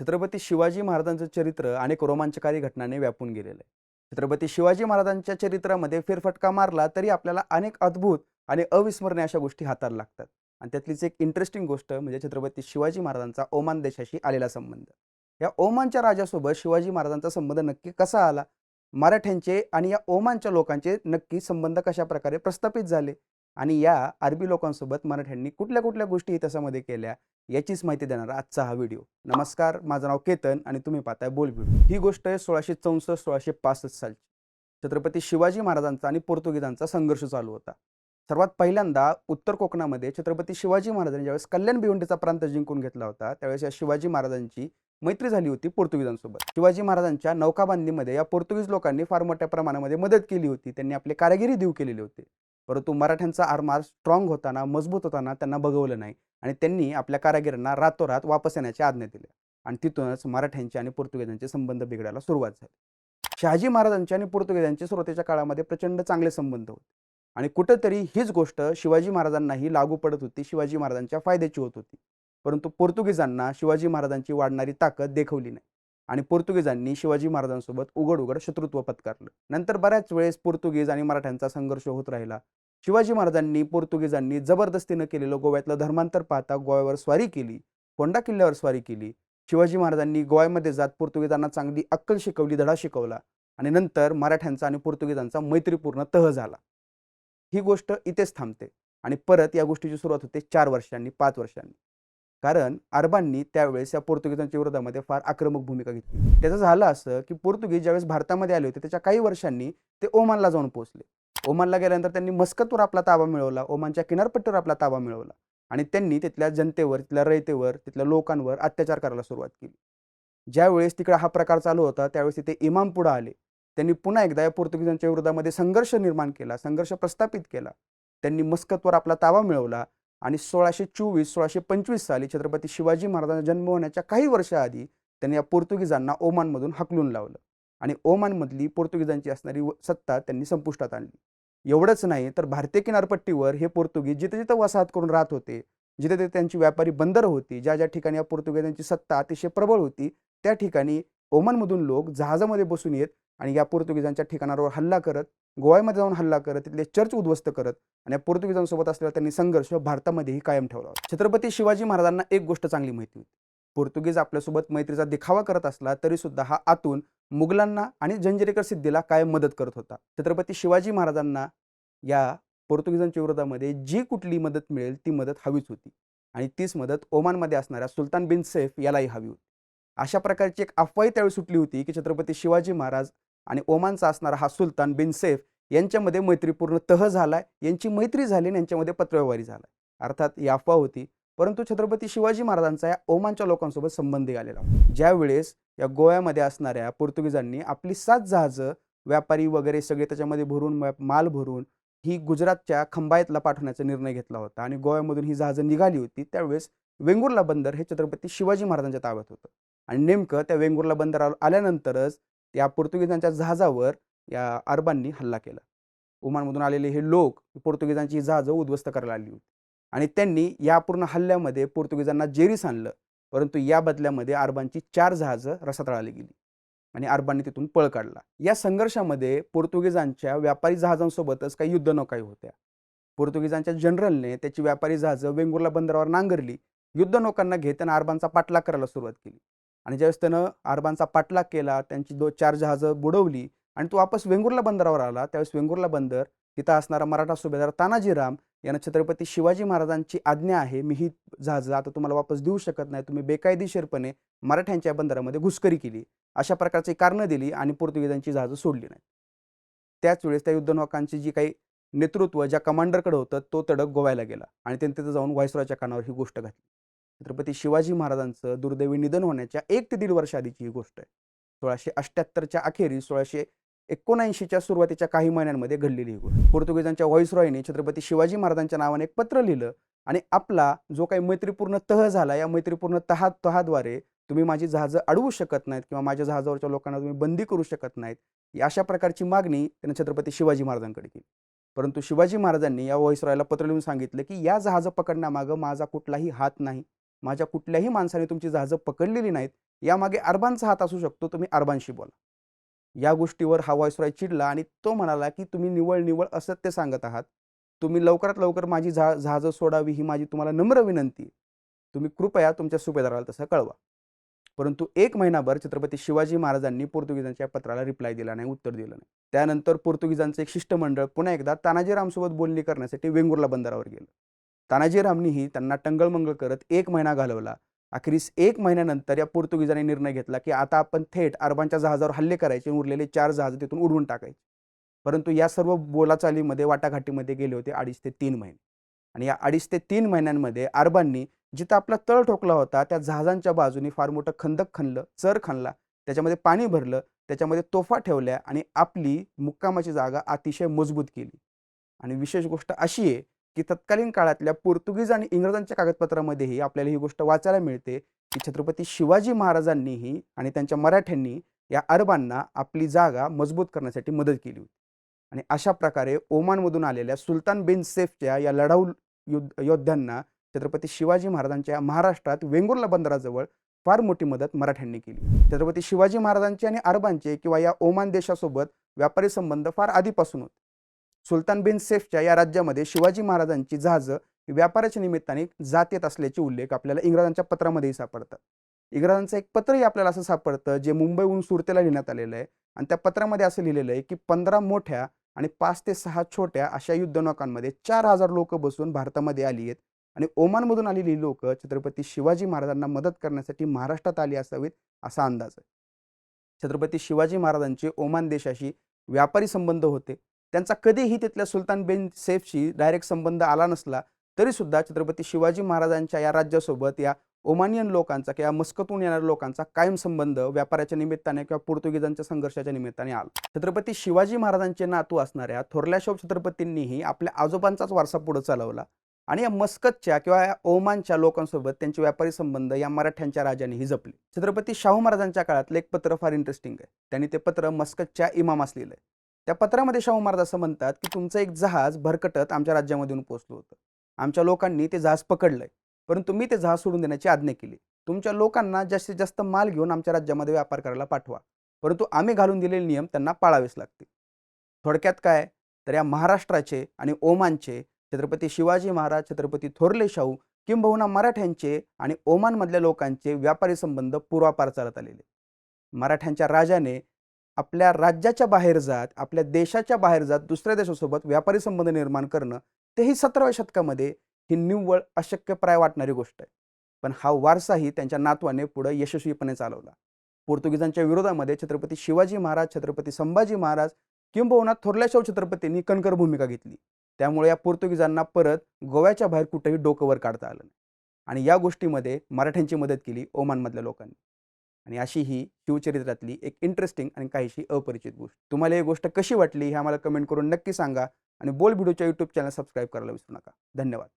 छत्रपती शिवाजी महाराजांचं चरित्र अनेक रोमांचकारी घटनांनी व्यापून गेलेलं आहे. छत्रपती शिवाजी महाराजांच्या चरित्रामध्ये फेरफटका मारला तरी आपल्याला अनेक अद्भुत आणि अविस्मरणीय अशा गोष्टी हाताला लागतात. आणि त्यातलीच एक इंटरेस्टिंग गोष्ट म्हणजे छत्रपती शिवाजी महाराजांचा ओमान देशाशी आलेला संबंध. या ओमानच्या राजासोबत शिवाजी महाराजांचा संबंध नक्की कसा आला? मराठ्यांचे आणि या ओमानच्या लोकांचे नक्की संबंध कशा प्रकारे प्रस्थापित झाले? आणि या अरबी लोकांसोबत मराठ्यांनी कुठल्या कुठल्या गोष्टी इतिहासामध्ये केल्या? याचीच माहिती देणारा आजचा हा व्हिडिओ. नमस्कार माझं नाव केतन आणि तुम्ही पाहताय बोल व्हिडिओ. ही गोष्ट आहे सोळाशे चौसष्ट सोळाशे पासष्ट सालची. छत्रपती शिवाजी महाराजांचा आणि पोर्तुगीजांचा संघर्ष चालू होता. सर्वात पहिल्यांदा उत्तर कोकणामध्ये छत्रपती शिवाजी महाराजांनी ज्यावेळेस कल्याण भिवंडीचा प्रांत जिंकून घेतला होता त्यावेळेस या शिवाजी महाराजांची मैत्री झाली होती पोर्तुगीजांसोबत. शिवाजी महाराजांच्या नौकाबांधीमध्ये या पोर्तुगीज लोकांनी फार मोठ्या प्रमाणामध्ये मदत केली होती. त्यांनी आपली कारागिरी देऊ केलेली होती. परंतु मराठ्यांचा आरमार स्ट्रॉंग होताना मजबूत होताना त्यांना बघवलं नाही आणि त्यांनी आपल्या कारागिरांना रातोरात वापस येण्याची आज्ञा दिली आणि तिथूनच मराठ्यांचे आणि पोर्तुगीजांचे संबंध बिघडायला सुरुवात झाली. शहाजी महाराजांचे आणि पोर्तुगीजांचे सुरुवातीच्या काळामध्ये प्रचंड चांगले संबंध होते आणि कुठंतरी हीच गोष्ट शिवाजी महाराजांनाही लागू पडत होती शिवाजी महाराजांच्या फायद्याची होत होती. परंतु पोर्तुगीजांना शिवाजी महाराजांची वाढणारी ताकद देखवली नाही. आणि पोर्तुगीजांनी शिवाजी महाराजांसोबत उघड उघड शत्रुत्व पत्कारलं. नंतर बऱ्याच वेळेस पोर्तुगीज आणि मराठ्यांचा संघर्ष होत राहिला. शिवाजी महाराजांनी पोर्तुगीजांनी जबरदस्तीनं केलेलं गोव्यातलं धर्मांतर पाहता गोव्यावर स्वारी केली फोंडा किल्ल्यावर स्वारी केली. शिवाजी महाराजांनी गोव्यामध्ये जात पोर्तुगीजांना चांगली अक्कल शिकवली धडा शिकवला आणि नंतर मराठ्यांचा आणि पोर्तुगीजांचा मैत्रीपूर्ण तह झाला. ही गोष्ट इथेच थांबते आणि परत या गोष्टीची सुरुवात होते चार वर्षांनी पाच वर्षांनी. कारण अरबांनी त्यावेळेस या पोर्तुगीजांच्या विरोधामध्ये फार आक्रमक भूमिका घेतली. त्याचं झालं असं की पोर्तुगीज ज्यावेळेस भारतामध्ये आले होते त्याच्या काही वर्षांनी ते ओमानला जाऊन पोहोचले. ओमानला गेल्यानंतर त्यांनी मस्कतवर आपला ताबा मिळवला ओमानच्या किनारपट्टीवर आपला ताबा मिळवला आणि त्यांनी तिथल्या जनतेवर तिथल्या रयतेवर तिथल्या लोकांवर अत्याचार करायला सुरुवात केली. ज्यावेळेस तिकडे हा प्रकार चालू होता त्यावेळेस तिथे इमाम पुढे आले. त्यांनी पुन्हा एकदा या पोर्तुगीजांच्या विरोधामध्ये संघर्ष निर्माण केला संघर्ष प्रस्थापित केला. त्यांनी मस्कतवर आपला ताबा मिळवला आणि सोळाशे चोवीस सोळाशे पंचवीस साली छत्रपती शिवाजी महाराजांचा जन्म होण्याच्या काही वर्षाआधी त्यांनी या पोर्तुगीजांना ओमानमधून हकलून लावलं. आणि ओमानमधली पोर्तुगीजांची असणारी व- सत्ता त्यांनी संपुष्टात आणली. एवढंच नाही तर भारतीय किनारपट्टीवर हे पोर्तुगीज जिथे जिथं वसाहत करून राहत होते जिथे तिथे त्यांची व्यापारी बंदर होती ज्या ज्या ठिकाणी या पोर्तुगीजांची सत्ता अतिशय प्रबळ होती त्या ठिकाणी ओमानमधून लोक जहाजामध्ये बसून येत आणि या पोर्तुगीजांच्या ठिकाणावर हल्ला करत गोव्यामध्ये जाऊन हल्ला करत तिथले चर्च उद्ध्वस्त करत आणि पोर्तुगीजांसोबत असलेला त्यांनी संघर्ष भारतामध्येही कायम ठेवला. होता छत्रपती शिवाजी महाराजांना एक गोष्ट चांगली माहिती होती. पोर्तुगीज आपल्यासोबत मैत्रीचा दिखावा करत असला तरी सुद्धा हा आतून मुघलांना आणि जंजिरेकर सिद्धीला कायम मदत करत होता. छत्रपती शिवाजी महाराजांना या पोर्तुगीजांच्या विरोधामध्ये जी कुठली मदत मिळेल ती मदत हवीच होती. आणि तीच मदत ओमानमध्ये असणाऱ्या सुलतान बिन सैफ यालाही हवी होती. अशा प्रकारची एक अफवाही त्यावेळी सुटली होती की छत्रपती शिवाजी महाराज आणि ओमानचा असणारा हा सुलतान बिन सैफ यांच्यामध्ये मैत्रीपूर्ण तह झालाय. यांची मैत्री झाली आणि यांच्यामध्ये पत्रव्यवहारी झालाय. अर्थात ही अफवा होती. परंतु छत्रपती शिवाजी महाराजांचा या ओमानच्या लोकांसोबत संबंध आलेला होता. या गोव्यामध्ये असणाऱ्या पोर्तुगीजांनी आपली सात जहाजं व्यापारी वगैरे सगळे त्याच्यामध्ये भरून माल भरून ही गुजरातच्या खंबायतला पाठवण्याचा निर्णय घेतला होता आणि गोव्यामधून ही जहाजं निघाली होती. त्यावेळेस वेंगुर्ला बंदर हे छत्रपती शिवाजी महाराजांच्या ताब्यात होतं. आणि नेमकं त्या वेंगुर्ला बंदर आल्यानंतरच या पोर्तुगीजांच्या जहाजावर या अरबांनी हल्ला केला. ओमानमधून आलेले हे लोक पोर्तुगीजांची जहाजं उद्ध्वस्त करायला आली होती. आणि त्यांनी या पूर्ण हल्ल्यामध्ये पोर्तुगीजांना जेरीस आणलं परंतु या बदल्यामध्ये अरबांची चार जहाजं रसातळाली गेली आणि अरबांनी तिथून पळ काढला. या संघर्षामध्ये पोर्तुगीजांच्या व्यापारी जहाजांसोबतच काही युद्धनौकाही होत्या. पोर्तुगीजांच्या जनरलने त्याची व्यापारी जहाजं वेंगुर्ला बंदरावर नांगरली युद्धनौकांना घेत घेताना अरबांचा पाठलाग करायला सुरुवात केली. आणि ज्यावेळेस त्यानं अरबांचा पाठलाग केला त्यांची दो चार जहाजं बुडवली आणि तो वापस वेंगुर्ला बंदरावर आला. त्यावेळेस वेंगुर्ला बंदर तिथं असणारा मराठा सुभेदार तानाजीराम यानं छत्रपती शिवाजी महाराजांची आज्ञा आहे मी ही जहाजं आता तुम्हाला वापस देऊ शकत नाही. तुम्ही बेकायदेशीरपणे मराठ्यांच्या बंदरामध्ये घुसकरी केली. अशा प्रकारची कारणं दिली आणि पोर्तुगीजांची जहाजं सोडली नाही त्याच वेळेस त्या युद्धनौकांची जी काही नेतृत्व ज्या कमांडरकडे होतं तो तडक गोव्याला गेला आणि त्यांनी तिथं जाऊन व्हायसरॉयच्या कानावर ही गोष्ट घातली. छत्रपती शिवाजी महाराजांचं दुर्दैवी निधन होण्याच्या एक ते दीड वर्ष आधीची ही गोष्ट आहे. सोळाशे अठ्ठ्याहत्तरच्या अखेरीस सोळाशे एकोणऐंशीच्या सुरुवातीच्या काही महिन्यांमध्ये घडलेली ही गोष्ट. पोर्तुगीजांच्या व्हॉइसरॉयने छत्रपती शिवाजी महाराजांच्या नावाने एक पत्र लिहिलं आणि आपला जो काही मैत्रीपूर्ण तह झाला या मैत्रीपूर्ण तहा तहाद्वारे तुम्ही माझी जहाजं अडवू शकत नाहीत किंवा माझ्या जहाजावरच्या लोकांना तुम्ही बंदी करू शकत नाहीत या अशा प्रकारची मागणी त्याने छत्रपती शिवाजी महाराजांकडे केली. परंतु शिवाजी महाराजांनी या व्हॉइसरॉयला पत्र लिहून सांगितलं की या जहाजं पकडण्यामागं माझा कुठलाही हात नाही. माझ्या कुठल्याही माणसाने तुमची जहाजं पकडलेली नाहीत यामागे अरबांचा हात असू शकतो तुम्ही अरबांशी बोला. या गोष्टीवर हा व्हॉइसरॉय चिडला आणि तो म्हणाला की तुम्ही निवळ निवळ असत्य सांगत आहात. तुम्ही लवकरात लवकर माझी झा जहाजं सोडावी ही माझी तुम्हाला नम्र विनंती. तुम्ही कृपया तुमच्या सुभेदाराला तसं कळवा. परंतु एक महिनाभर छत्रपती शिवाजी महाराजांनी पोर्तुगीजांच्या पत्राला रिप्लाय दिला नाही उत्तर दिलं नाही. त्यानंतर पोर्तुगीजांचं एक शिष्टमंडळ पुन्हा एकदा तानाजीरामसोबत बोलणी करण्यासाठी वेंगुर्ला बंदरावर गेलं. तानाजी रामनीही त्यांना टंगळमंगळ करत एक महिना घालवला. अखेरीस एक महिन्यानंतर या पोर्तुगीजांनी निर्णय घेतला की आता आपण थेट अरबांच्या जहाजावर हल्ले करायचे उरलेले चार जहाज तिथून उडवून टाकायचे. परंतु या सर्व बोलाचालीमध्ये वाटाघाटीमध्ये गेले होते अडीच ते तीन महिने. आणि या अडीच ते तीन महिन्यांमध्ये अरबांनी जिथं आपला तळ ठोकला होता त्या जहाजांच्या बाजूनी फार मोठं खंदक खणलं चर खणला त्याच्यामध्ये पाणी भरलं त्याच्यामध्ये तोफा ठेवल्या आणि आपली मुक्कामाची जागा अतिशय मजबूत केली. आणि विशेष गोष्ट अशी आहे की तत्कालीन काळातल्या पोर्तुगीज आणि इंग्रजांच्या कागदपत्रामध्येही आपल्याला ही गोष्ट वाचायला मिळते की छत्रपती शिवाजी महाराजांनीही आणि त्यांच्या मराठ्यांनी या अरबांना आपली जागा मजबूत करण्यासाठी मदत केली होती. आणि अशा प्रकारे ओमानमधून आलेल्या सुलतान बिन सेफच्या या लढाऊ युद्ध योद्ध्यांना छत्रपती शिवाजी महाराजांच्या महाराष्ट्रात वेंगुर्ला बंदराजवळ फार मोठी मदत मराठ्यांनी केली. छत्रपती शिवाजी महाराजांचे आणि अरबांचे किंवा या ओमान देशासोबत व्यापारी संबंध फार आधीपासून होते. सुलतान बिन सेफच्या या राज्यामध्ये शिवाजी महाराजांची जहाजं व्यापाराच्या निमित्ताने जात येत असल्याचे उल्लेख आपल्याला इंग्रजांच्या पत्रामध्येही सापडतात. इंग्रजांचं एक पत्रही आपल्याला असं सापडतं जे मुंबईहून सुरतेला लिहिण्यात आलेलं आहे. आणि त्या पत्रामध्ये असं लिहिलेलं आहे की पंधरा मोठ्या आणि पाच ते सहा छोट्या अशा युद्धनौकांमध्ये चार हजार लोक बसून भारतामध्ये आली आहेत. आणि ओमानमधून आलेली लोक छत्रपती शिवाजी महाराजांना मदत करण्यासाठी महाराष्ट्रात आली असावीत असा अंदाज आहे. छत्रपती शिवाजी महाराजांचे ओमान देशाशी व्यापारी संबंध होते. त्यांचा कधीही तिथल्या सुलतान बिन सेफशी डायरेक्ट संबंध आला नसला तरीसुद्धा छत्रपती शिवाजी महाराजांच्या या राज्यासोबत या ओमानियन लोकांचा किंवा मस्कतून येणाऱ्या लोकांचा कायम संबंध व्यापाराच्या निमित्ताने किंवा पोर्तुगीजांच्या संघर्षाच्या निमित्ताने आला. छत्रपती शिवाजी महाराजांचे नातू असणाऱ्या थोरल्या शोभ छत्रपतींनीही आपल्या आजोबांचाच वारसा पुढे चालवला आणि या मस्कतच्या किंवा या ओमानच्या लोकांसोबत त्यांचे व्यापारी संबंध या मराठ्यांच्या राजानेही जपले. छत्रपती शाहू महाराजांच्या काळातलं एक पत्र फार इंटरेस्टिंग आहे. त्यांनी ते पत्र मस्कतच्या इमामास लिहिलंय. त्या पत्रामध्ये शाहू महाराज असं म्हणतात की तुमचं एक जहाज भरकटत आमच्या राज्यामध्ये येऊन होतं. आमच्या लोकांनी ते जहाज पकडलंय. परंतु मी ते जहाज सोडून देण्याची आज्ञा केली. तुमच्या लोकांना जास्तीत जास्त माल घेऊन आमच्या राज्यामध्ये व्यापार करायला पाठवा. परंतु आम्ही घालून दिलेले नियम त्यांना पाळावेच लागतील. थोडक्यात काय? तर या महाराष्ट्राचे आणि ओमानचे छत्रपती शिवाजी महाराज छत्रपती थोरले शाहू किंबहुना मराठ्यांचे आणि ओमानमधल्या लोकांचे व्यापारी संबंध पूर्वापार चालत आलेले. मराठ्यांच्या राजाने आपल्या राज्याच्या बाहेर जात आपल्या देशाच्या बाहेर जात दुसऱ्या देशासोबत व्यापारी संबंध निर्माण करणं तेही सतराव्या शतकामध्ये ही निव्वळ अशक्यप्राय वाटणारी गोष्ट आहे. पण हा वारसाही त्यांच्या नातवाने पुढे यशस्वीपणे चालवला. पोर्तुगीजांच्या विरोधामध्ये छत्रपती शिवाजी महाराज छत्रपती संभाजी महाराज किंबहुना थोरल्याशाव छत्रपतींनी कणकर भूमिका घेतली. त्यामुळे या पोर्तुगीजांना परत गोव्याच्या बाहेर कुठेही डोकं वर काढता आलं नाही. आणि या गोष्टीमध्ये मराठ्यांची मदत केली ओमानमधल्या लोकांनी. आणि अशी ही शिवचरित्रातली एक इंटरेस्टिंग आणि काहीशी अपरिचित गोष्ट. तुम्हाला ही गोष्ट कशी वाटली हे आम्हाला कमेंट करून नक्की सांगा आणि बोल व्हिडिओच्या यूट्यूब चॅनल सबस्क्राईब करायला विसरू नका. धन्यवाद.